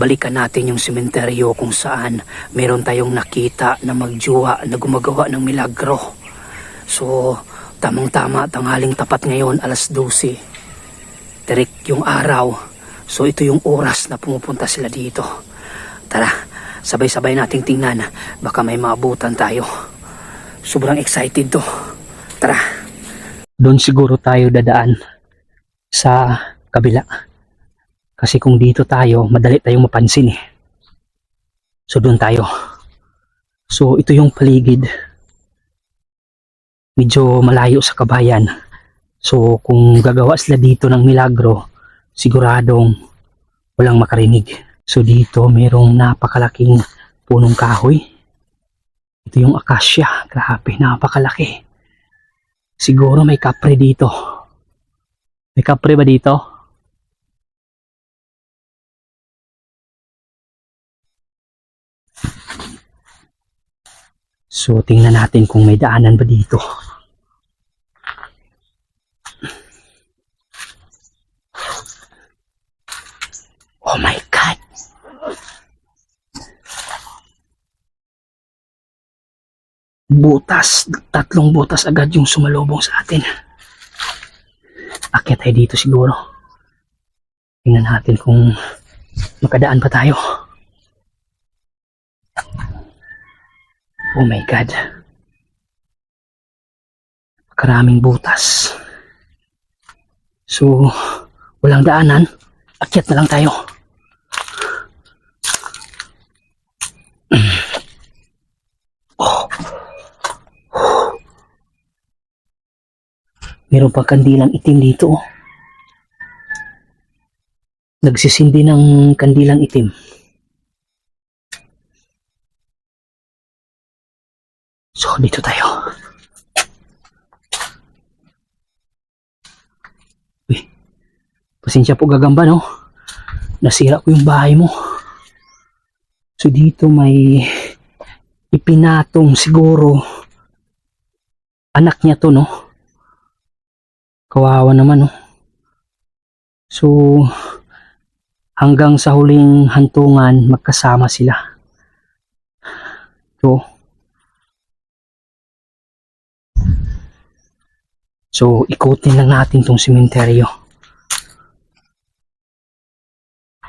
balikan natin yung sementeryo kung saan meron tayong nakita na magjuwa na gumagawa ng milagro. So, tamang-tama, tanghaling tapat ngayon, alas 12. Tirik yung araw. So, ito yung oras na pumupunta sila dito. Tara, sabay-sabay nating tingnan. Baka may maabutan tayo. Sobrang excited to. Tara. Doon siguro tayo dadaan sa kabila. Kasi kung dito tayo, madali tayong mapansin eh. So doon tayo. So ito yung paligid. Medyo malayo sa kabayan. So kung gagawa sila dito ng milagro, siguradong walang makarinig. So dito mayroong napakalaking punong kahoy. Ito yung akasya. Grabe, napakalaki. Siguro may kapre dito. May kapre ba dito? So, tingnan natin kung may daanan ba dito. Oh my God! Butas. Tatlong butas agad yung sumalubong sa atin. Akit tayo dito siguro. Tingnan natin kung makadaan pa tayo. Oh my God. Karaming butas. So, walang daanan. Akyat na lang tayo. Oh. Meron pa kandilang itim dito. oh. Nagsisindi ng kandilang itim. So, dito tayo. Uy, pasensya po gagamba, no? Nasira ko yung bahay mo. So, dito may ipinatong siguro anak niya to, no? Kawawa naman, no? So, hanggang sa huling hantungan, magkasama sila. So, So, ikutin lang natin tong sementeryo.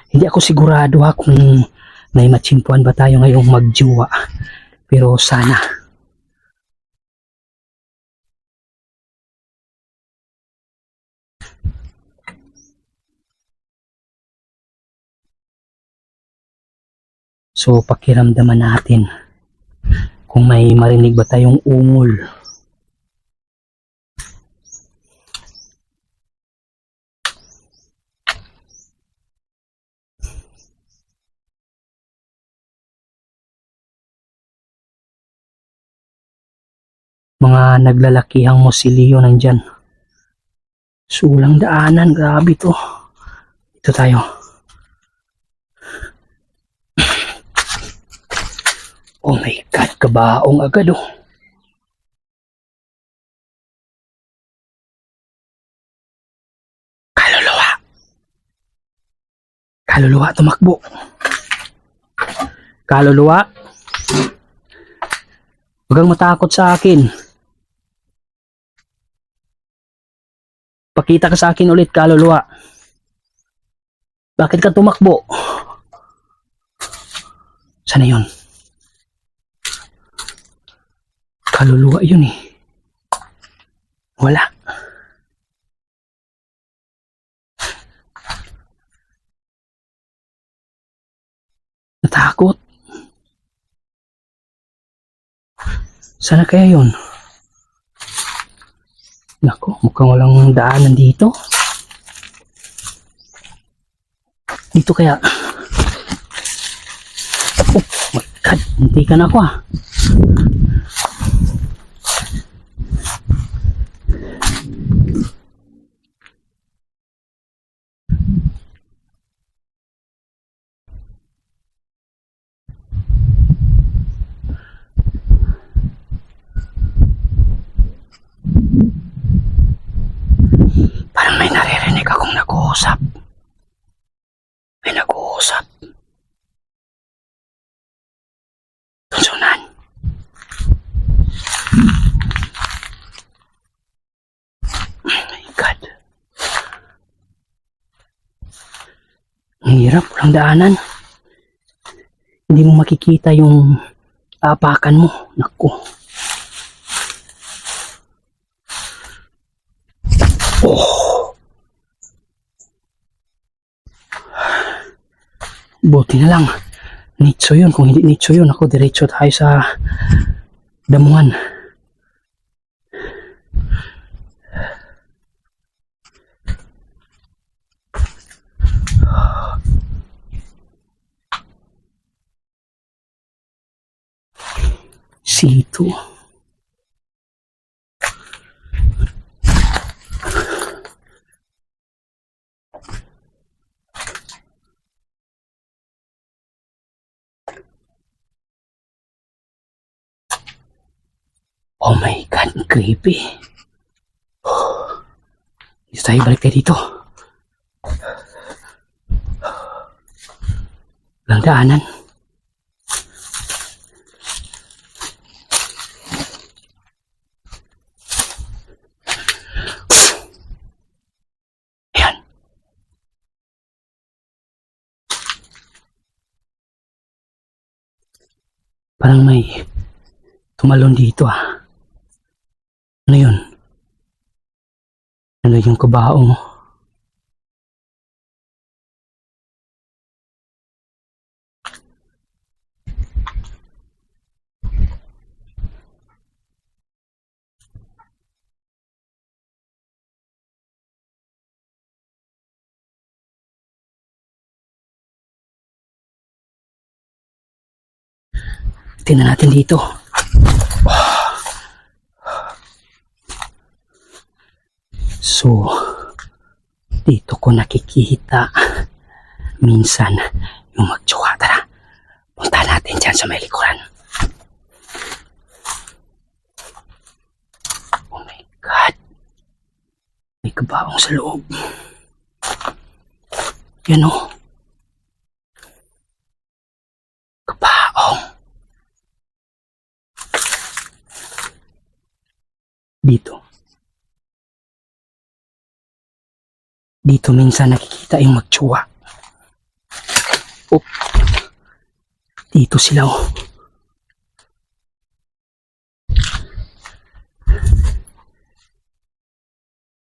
Hindi ako sigurado ha kung may matsimpuan ba tayo ngayong magjuwa. Pero sana. So, pakiramdaman natin kung may marinig ba tayong ungol. Mga naglalakihang mosilyo nandyan. Sulang daanan, grabe to. Ito tayo. Oh my God, kabaong agad oh. Kaluluwa. Kaluluwa, tumakbo. Kaluluwa. Huwag kang matakot sa akin. Pakita ka sa akin ulit, kaluluwa. Bakit ka tumakbo? Sana yun? Kaluluwa yun eh. Wala. Natakot. Sana kaya yun? Nako, mukhang walang daanan dito. Dito kaya. Oh my God, hindi ka na ako ah. Parang may naririnig akong nag-uusap. May nag-uusap. Ang hirap, walang daanan. Hindi mo makikita yung apakan mo. Naku. Oh. Buti na lang. Nitso yun. Kung hindi nitso yun, ako diretso tayo sa damuhan. Sito. Oh my God, ang creepy. Dito tayo, balik tayo dito. Walang Parang may tumalon dito ah. Ano yun? Ano yung kabao mo? Tingnan natin dito. So, dito ko nakikita minsan yung magtsuwa. Tara, punta natin dyan sa may likuran. Oh my God. May kabaong sa loob. Yan o. Kabaong. Dito. Dito minsan nakikita yung magtsuwa. Oop. Dito sila oh.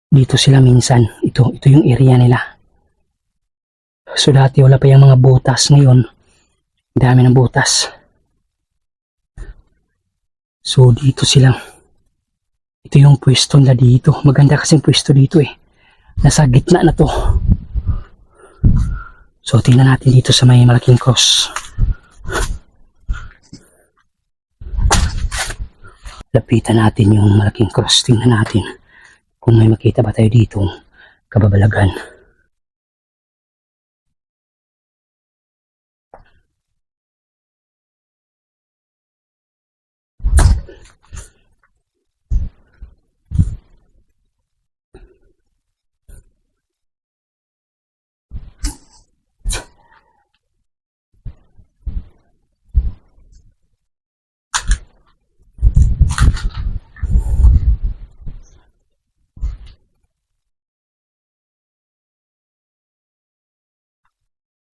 Dito sila minsan. Ito, ito yung area nila. So dati wala pa yung mga butas ngayon. Dami ng butas. So dito sila. Ito yung pwesto nila dito. Maganda kasing pwesto dito eh nasa gitna na to. So, tingnan natin dito sa may malaking cross. Lapitan natin yung malaking cross. Tingnan natin kung may makita ba tayo dito kababalagan.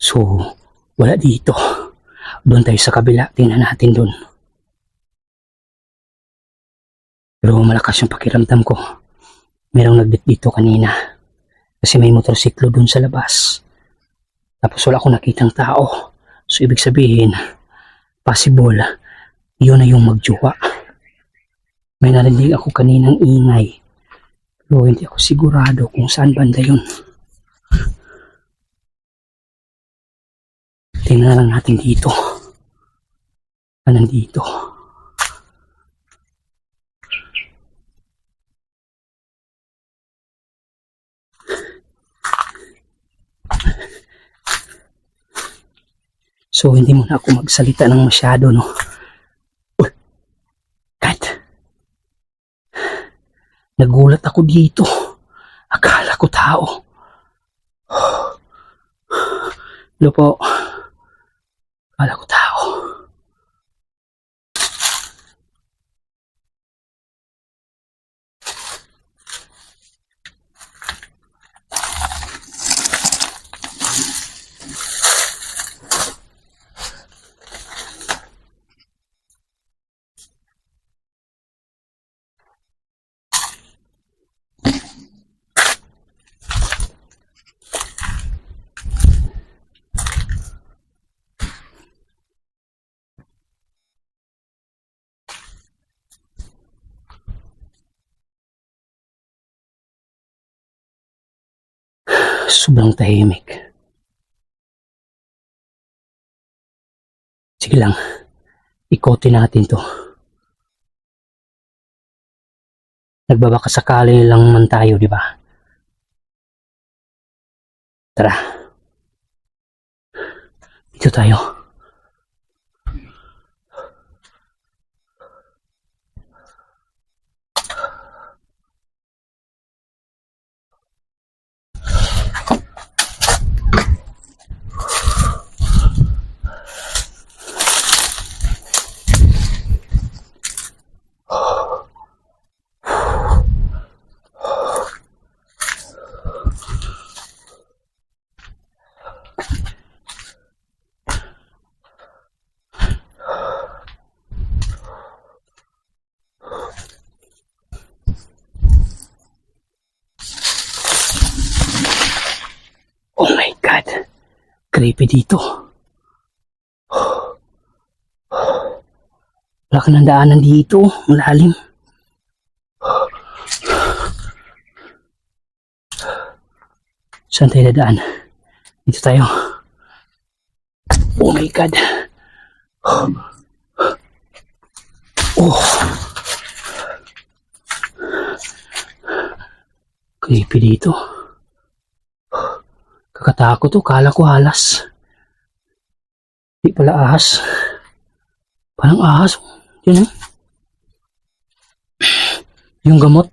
So, wala dito. Doon tayo sa kabila. Tingnan natin doon. Pero malakas yung pakiramdam ko. Merong nagbit dito kanina. Kasi may motorsiklo doon sa labas. Tapos wala akong nakitang tao. So, ibig sabihin, possible, yun na yung magjuwa. May narinig ako kaninang ingay. Pero hindi ako sigurado kung saan banda yun. Tingnan lang natin dito. Ah, nandito. So, hindi muna ako magsalita ng masyado, no? Uy! God! Nagulat ako dito. Akala ko tao. Hello po. Akala ko tao. Sobrang tahimik. Sige lang. Ikotin natin to. Nagbabaka sakali lang man tayo, di ba? Tara. Dito tayo. Oh my God. Creepy dito. Wala ka ng daanan dito. Malalim. Saan tayo dadaan? Dito tayo. Oh my God. Oh. Creepy dito. Kakatakot to, kala ko halas. Di pala ahas. Parang ahas. Yan eh. Yung gamot.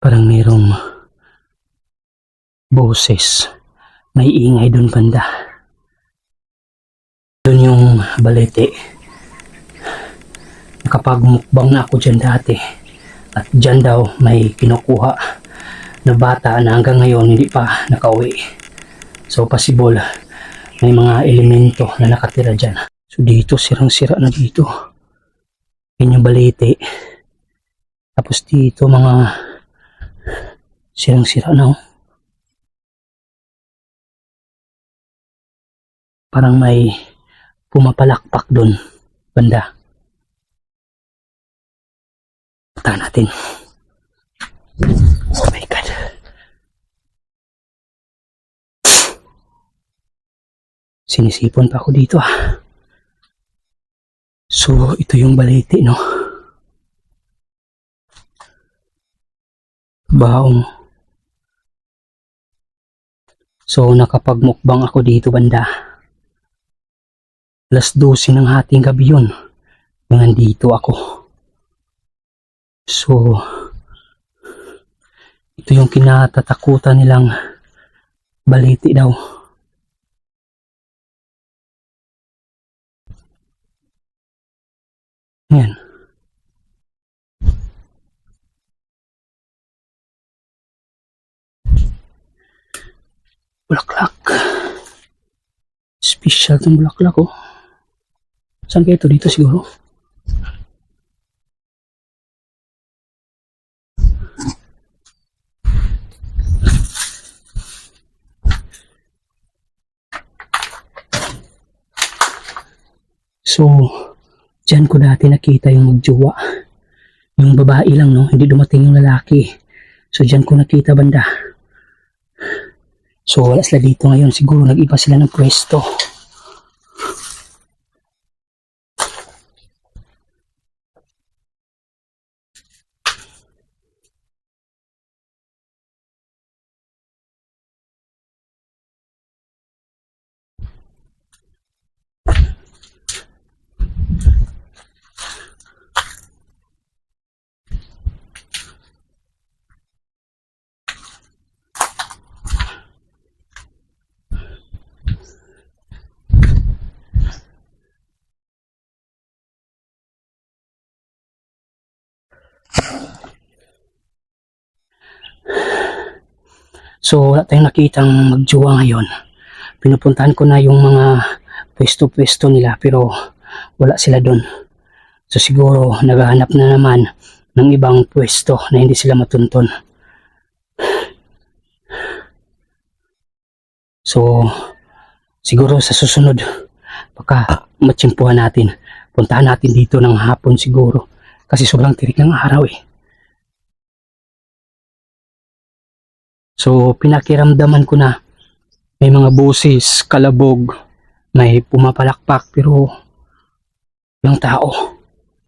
Parang merong boses. May ingay doon banda. Doon yung balete. Nakapagmukbang na ako dyan dati. At dyan daw may kinukuha na bata na hanggang ngayon hindi pa nakauwi. So possible may mga elemento na nakatira dyan. So dito sirang-sira na dito. Yan yung balete. Tapos dito mga sirang-sira na oh. Parang may pumapalakpak doon banda. Punta natin. Oh my God. Sinisipon pa ako dito ah. So, ito yung balete, no? Baong. So, nakapagmukbang ako dito banda. Alas 12 ng hating gabi yun. Nandito ako. So, ito yung kinatatakutan nilang baliti daw. Yan. Bulaklak. Special itong bulaklak oh. Saan kaya ito? Dito siguro. So, dyan ko dati nakita yung magjowa. Yung babae lang, no? Hindi dumating yung lalaki. So, dyan ko nakita banda. So, wala sila dito ngayon. Siguro nag-iba sila ng pwesto. So, wala tayong nakitang magjowa ngayon. Pinupuntahan ko na yung mga pwesto-pwesto nila pero wala sila doon. So, siguro naghahanap na naman ng ibang pwesto na hindi sila matuntun. So, siguro sa susunod, baka matsimpuhan natin. Puntahan natin dito ng hapon siguro. Kasi sobrang tirik ng araw eh. So, pinakiramdaman ko na may mga boses, kalabog, may pumapalakpak pero yung tao,